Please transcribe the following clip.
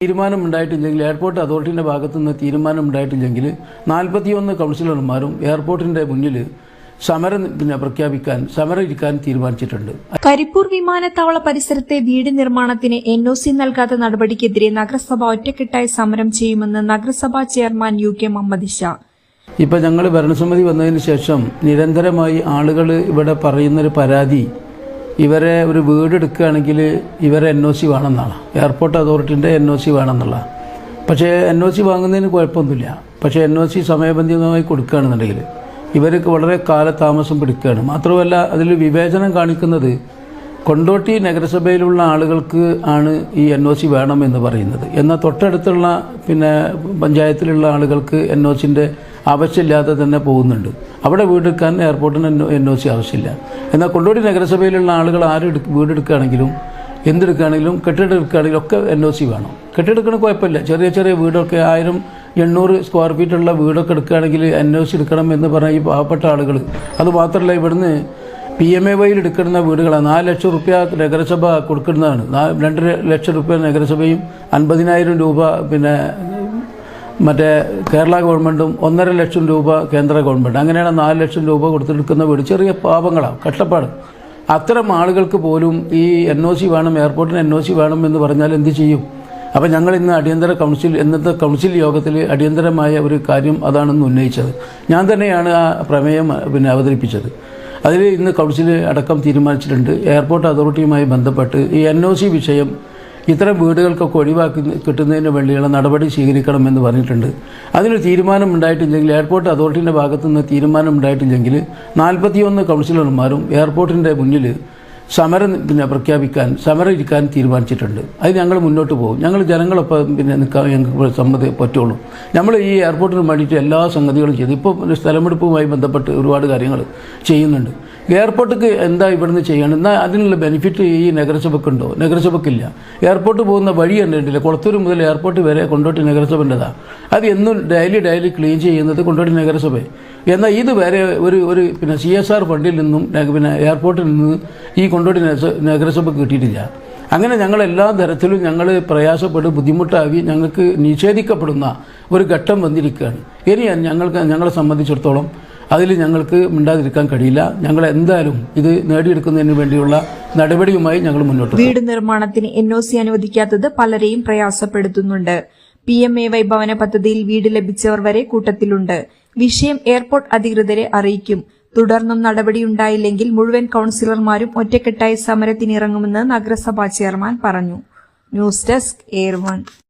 തീരുമാനം ഉണ്ടായിട്ടില്ലെങ്കിൽ എയർപോർട്ട് അതോറിറ്റിന്റെ ഭാഗത്തു നിന്ന് തീരുമാനം ഉണ്ടായിട്ടില്ലെങ്കിൽ നാൽപ്പത്തിയൊന്ന് കൗൺസിലർമാരും എയർപോർട്ടിന്റെ മുന്നിൽ സമരം പിന്നെ പ്രഖ്യാപിക്കാൻ സമരം ഇരിക്കാൻ തീരുമാനിച്ചിട്ടുണ്ട്. കരിപ്പൂർ വിമാനത്താവള പരിസരത്തെ വീട് നിർമ്മാണത്തിന് എൻ ഒ സി നൽകാത്ത നടപടിക്കെതിരെ നഗരസഭ ഒറ്റക്കെട്ടായി സമരം ചെയ്യുമെന്ന് നഗരസഭാ chairman U K Muhammad Shah ഇപ്പൊ ഞങ്ങൾ ഭരണസമിതി വന്നതിന് ശേഷം നിരന്തരമായി ആളുകൾ ഇവിടെ പറയുന്നൊരു പരാതി ഇവരെ ഒരു വീട് എടുക്കുകയാണെങ്കിൽ ഇവരെ എൻ ഒ സി വേണമെന്നാണ്. എയർപോർട്ട് അതോറിറ്റിന്റെ എൻ ഒ സി വേണമെന്നുള്ള. പക്ഷേ എൻ ഒ സി വാങ്ങുന്നതിന് കുഴപ്പമൊന്നുമില്ല. പക്ഷേ എൻ ഒ സി സമയബന്ധിതമായി കൊടുക്കുകയാണെന്നുണ്ടെങ്കിൽ ഇവർക്ക് വളരെ കാലതാമസം പിടിക്കുകയാണ്. മാത്രമല്ല അതിൽ വിവേചനം കാണിക്കുന്നത് കൊണ്ടോട്ടി നഗരസഭയിലുള്ള ആളുകൾക്ക് ആണ് ഈ എൻ ഒ സി വേണം എന്ന് പറയുന്നത്. എന്നാൽ തൊട്ടടുത്തുള്ള പിന്നെ പഞ്ചായത്തിലുള്ള ആളുകൾക്ക് എൻ ഒ സിന്റെ ആവശ്യമില്ലാതെ തന്നെ പോകുന്നുണ്ട്. അവിടെ വീടെടുക്കാൻ എയർപോർട്ടിന് എൻ ഒ സി ആവശ്യമില്ല. എന്നാൽ കൊണ്ടോടി നഗരസഭയിലുള്ള ആളുകൾ ആരും വീടെടുക്കുകയാണെങ്കിലും എന്തെടുക്കുകയാണെങ്കിലും കെട്ടിടം എടുക്കുകയാണെങ്കിലും ഒക്കെ എൻ ഒ സി വേണം. കെട്ടിടത്തിന് കുഴപ്പമില്ല. ചെറിയ ചെറിയ വീടൊക്കെ ആയിരം എണ്ണൂറ് സ്ക്വയർ ഫീറ്റുള്ള വീടൊക്കെ എടുക്കുകയാണെങ്കിൽ എൻ ഒ സി എടുക്കണം എന്ന് പറഞ്ഞ ഈ പാവപ്പെട്ട ആളുകൾ. അത് മാത്രമല്ല ഇവിടുന്ന് പി എം എ വൈയിൽ എടുക്കുന്ന വീടുകളാണ് നാല് ലക്ഷം റുപ്യ നഗരസഭ കൊടുക്കുന്നതാണ്. രണ്ടര ലക്ഷം റുപ്യ നഗരസഭയും അൻപതിനായിരം രൂപ പിന്നെ മറ്റേ കേരള ഗവൺമെന്റും ഒന്നര ലക്ഷം രൂപ കേന്ദ്ര ഗവൺമെന്റ് അങ്ങനെയാണ് നാല് ലക്ഷം രൂപ കൊടുത്തെടുക്കുന്ന വീട്. ചെറിയ പാപങ്ങളാണ് കഷ്ടപ്പാട്. അത്തരം ആളുകൾക്ക് പോലും ഈ എൻ ഒ സി വേണം എയർപോർട്ടിന് എൻ ഒ സി വേണം എന്ന് പറഞ്ഞാൽ എന്ത് ചെയ്യും? അപ്പം ഞങ്ങൾ ഇന്ന് അടിയന്തര കൗൺസിൽ ഇന്നത്തെ കൗൺസിൽ യോഗത്തിൽ അടിയന്തരമായ ഒരു കാര്യം അതാണെന്ന് ഉന്നയിച്ചത്. ഞാൻ തന്നെയാണ് ആ പ്രമേയം പിന്നെ അവതരിപ്പിച്ചത്. അതിൽ ഇന്ന് കൗൺസിൽ അടക്കം തീരുമാനിച്ചിട്ടുണ്ട്. എയർപോർട്ട് അതോറിറ്റിയുമായി ബന്ധപ്പെട്ട് ഈ എൻ ഒ സി വിഷയം ഇത്തരം വീടുകൾക്കൊക്കെ ഒഴിവാക്കി കിട്ടുന്നതിന് വേണ്ടിയുള്ള നടപടി സ്വീകരിക്കണമെന്ന് പറഞ്ഞിട്ടുണ്ട്. അതിനൊരു തീരുമാനം ഉണ്ടായിട്ടില്ലെങ്കിൽ എയർപോർട്ട് അതോറിറ്റിന്റെ ഭാഗത്തു നിന്ന് തീരുമാനം ഉണ്ടായിട്ടില്ലെങ്കിൽ നാൽപ്പത്തിയൊന്ന് കൗൺസിലർമാരും എയർപോർട്ടിന്റെ മുന്നിൽ സമരം പിന്നെ പ്രഖ്യാപിക്കാൻ സമരം ഇരിക്കാൻ തീരുമാനിച്ചിട്ടുണ്ട്. അത് ഞങ്ങൾ മുന്നോട്ട് പോകും. ഞങ്ങൾ ജനങ്ങളൊപ്പം പിന്നെ നിൽക്കാൻ ഞങ്ങൾക്ക് സമ്മതി പറ്റുള്ളൂ. നമ്മൾ ഈ എയർപോർട്ടിന് വേണ്ടിയിട്ട് എല്ലാ സംഗതികളും ചെയ്തു. ഇപ്പോൾ സ്ഥലമെടുപ്പുമായി ബന്ധപ്പെട്ട് ഒരുപാട് കാര്യങ്ങൾ ചെയ്യുന്നുണ്ട്. എയർപോർട്ടിക്ക് എന്താ ഇവിടുന്ന് ചെയ്യണം? എന്നാൽ അതിനുള്ള ബെനിഫിറ്റ് ഈ നഗരസഭയ്ക്കുണ്ടോ നഗരസഭയ്ക്കില്ല എയർപോർട്ട് പോകുന്ന വഴി കണ്ടിട്ടില്ല? കുളത്തൂർ മുതൽ എയർപോർട്ട് വരെ കൊണ്ടോട്ടി നഗരസഭന്റെതാണ് അത് എന്നും ഡെയിലി ഡെയിലി ക്ലീൻ ചെയ്യുന്നത് കൊണ്ടോട്ടി നഗരസഭ എന്നാൽ ഇത് വരെ ഒരു ഒരു പിന്നെ സി എസ് ആർ ഫണ്ടിൽ നിന്നും പിന്നെ എയർപോർട്ടിൽ നിന്ന് ഈ കൊണ്ടോട്ടി നഗരസ- നഗരസഭ കിട്ടിയിട്ടില്ല. അങ്ങനെ ഞങ്ങൾ എല്ലാ തരത്തിലും ഞങ്ങൾ പ്രയാസപ്പെട്ട് ബുദ്ധിമുട്ടാവി ഞങ്ങൾക്ക് നിഷേധിക്കപ്പെടുന്ന ഒരു ഘട്ടം വന്നിരിക്കുകയാണ്. ഇനി ഞങ്ങൾക്ക് ഞങ്ങളെ സംബന്ധിച്ചിടത്തോളം അതിൽ ഞങ്ങൾക്ക് മിണ്ടാതിരിക്കാൻ കഴിയില്ല. ഞങ്ങൾ എന്തായാലും ഇത് നേടിയെടുക്കുന്നതിന് വേണ്ടിയുള്ള നടപടിയുമായി ഞങ്ങൾ മുന്നോട്ട്. വീട് നിർമ്മാണത്തിന് എൻ ഒ സി അനുവദിക്കാത്തത് പലരെയും പ്രയാസപ്പെടുത്തുന്നുണ്ട്. പി എം എ വൈ ഭവന പദ്ധതിയിൽ വീട് ലഭിച്ചവർ വരെ കൂട്ടത്തിലുണ്ട്. വിഷയം എയർപോർട്ട് അധികൃതരെ അറിയിക്കും. തുടർന്നും നടപടിയുണ്ടായില്ലെങ്കിൽ മുഴുവൻ കൌൺസിലർമാരും ഒറ്റക്കെട്ടായി സമരത്തിനിറങ്ങുമെന്ന് നഗരസഭാ ചെയർമാൻ പറഞ്ഞു. News desk air one